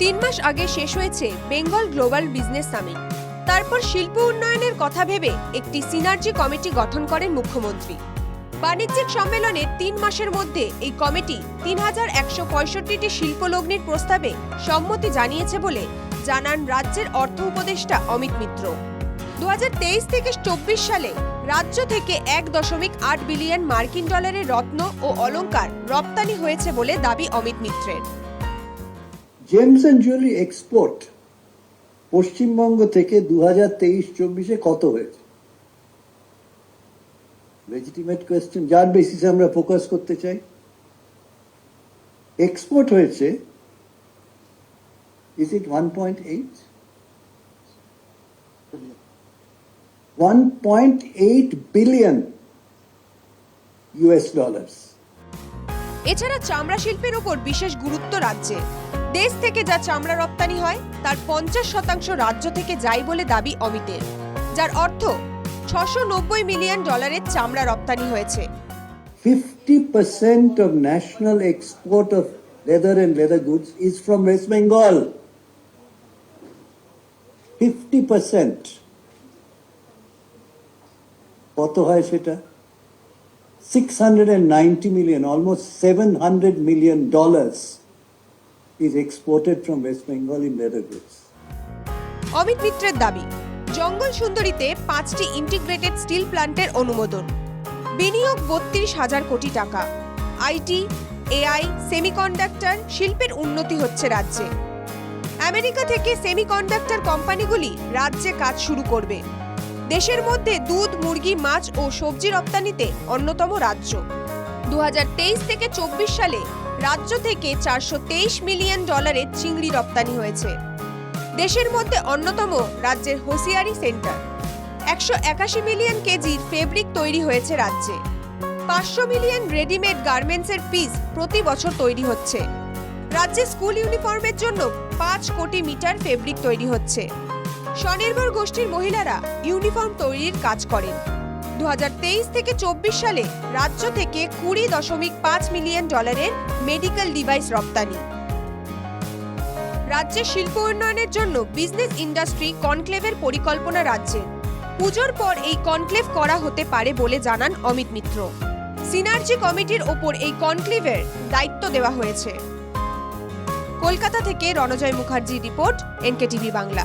তিন মাস আগে শেষ হয়েছে বেঙ্গল গ্লোবাল বিজনেস সামিট। তারপর শিল্প উন্নয়নের কথা ভেবে একটি সিনার্জি কমিটি গঠন করেন মুখ্যমন্ত্রী। বাণিজ্যিক সম্মেলনে তিন মাসের মধ্যে এই কমিটি তিন হাজার একশো পঁয়ষট্টিটি শিল্প লগ্নির প্রস্তাবে সম্মতি জানিয়েছে বলে জানান রাজ্যের অর্থ উপদেষ্টা অমিত মিত্র। দু হাজার তেইশ থেকে চব্বিশ সালে রাজ্য থেকে এক দশমিক আট বিলিয়ন মার্কিন ডলারের রত্ন ও অলংকার রপ্তানি হয়েছে বলে দাবি অমিত মিত্রের। Gems and jewellery export Paschimbanga থেকে দু হাজার তেইশ চব্বিশে কত হয়েছে? লেজিটিমেট কোয়েশ্চেন যার বেসিসে আমরা ফোকাস করতে চাই। এক্সপোর্ট হয়েছে is it one point eight one point eight billion US dollars এছাড়া চামড়া শিল্পের উপর বিশেষ গুরুত্ব রাজ্যে। দেশ থেকে যা চামড়া রপ্তানি হয়, তার পঞ্চাশ শতাংশ রাজ্য থেকে যায় বলে দাবি অমিতের, যার অর্থ ছশো নব্বই মিলিয়ন ডলারের চামড়া রপ্তানি হয়েছে। Fifty percent national export of is from West Bengal. Fifty percent. কত হয় সেটা? Six hundred and ninety million seven hundred million dollars. Is exported from West Bengal in leather goods. Amit মিত্রের দাবি, জঙ্গল সুন্দরীতে পাঁচটি ইন্টিগ্রেটেড স্টিল প্ল্যান্টের অনুমোদন। বিনিয়োগ বত্রিশ হাজার কোটি টাকা। আইটি এআই সেমিকন্ডাক্টর শিল্পের উন্নতি হচ্ছে রাজ্যে। আমেরিকা থেকে সেমিকন্ডাক্টর কোম্পানিগুলি রাজ্যে কাজ শুরু করবে। দেশের মধ্যে দুধ, মুরগি, মাছ ও সবজি রপ্তানিতে অন্যতম রাজ্য। দু হাজার তেইশ থেকে চব্বিশ সালে রাজ্য থেকে চারশো তেইশ মিলিয়ন ডলারের চিংড়ি রপ্তানি হয়েছে। দেশের মধ্যে অন্যতম রাজ্যের হোসিয়ারি সেন্টার। একশো একাশি মিলিয়ন কেজির ফেব্রিক তৈরি হয়েছে রাজ্যে। পাঁচশো মিলিয়ন রেডিমেড গার্মেন্টসের পিস প্রতি বছর তৈরি হচ্ছে। রাজ্যে স্কুল ইউনিফর্মের জন্য পাঁচ কোটি মিটার ফেব্রিক তৈরি হচ্ছে। স্বনির্ভর গোষ্ঠীর মহিলারা ইউনিফর্ম তৈরির কাজ করেন। দুহাজার তেইশ থেকে চব্বিশ সালে রাজ্য থেকে কুড়ি দশমিক পাঁচ মিলিয়ন ডলারের মেডিকেল ডিভাইস রপ্তানি। রাজ্যের শিল্প উন্নয়নের জন্য বিজনেস ইন্ডাস্ট্রি কনক্লেভের পরিকল্পনা রাজ্যে। পুজোর পর এই কনক্লেভ করা হতে পারে বলে জানান অমিত মিত্র। সিনার্জি কমিটির ওপর এই কনক্লেভের দায়িত্ব দেওয়া হয়েছে। কলকাতা থেকে রণজয় মুখার্জি রিপোর্ট, এনকেটিভি বাংলা।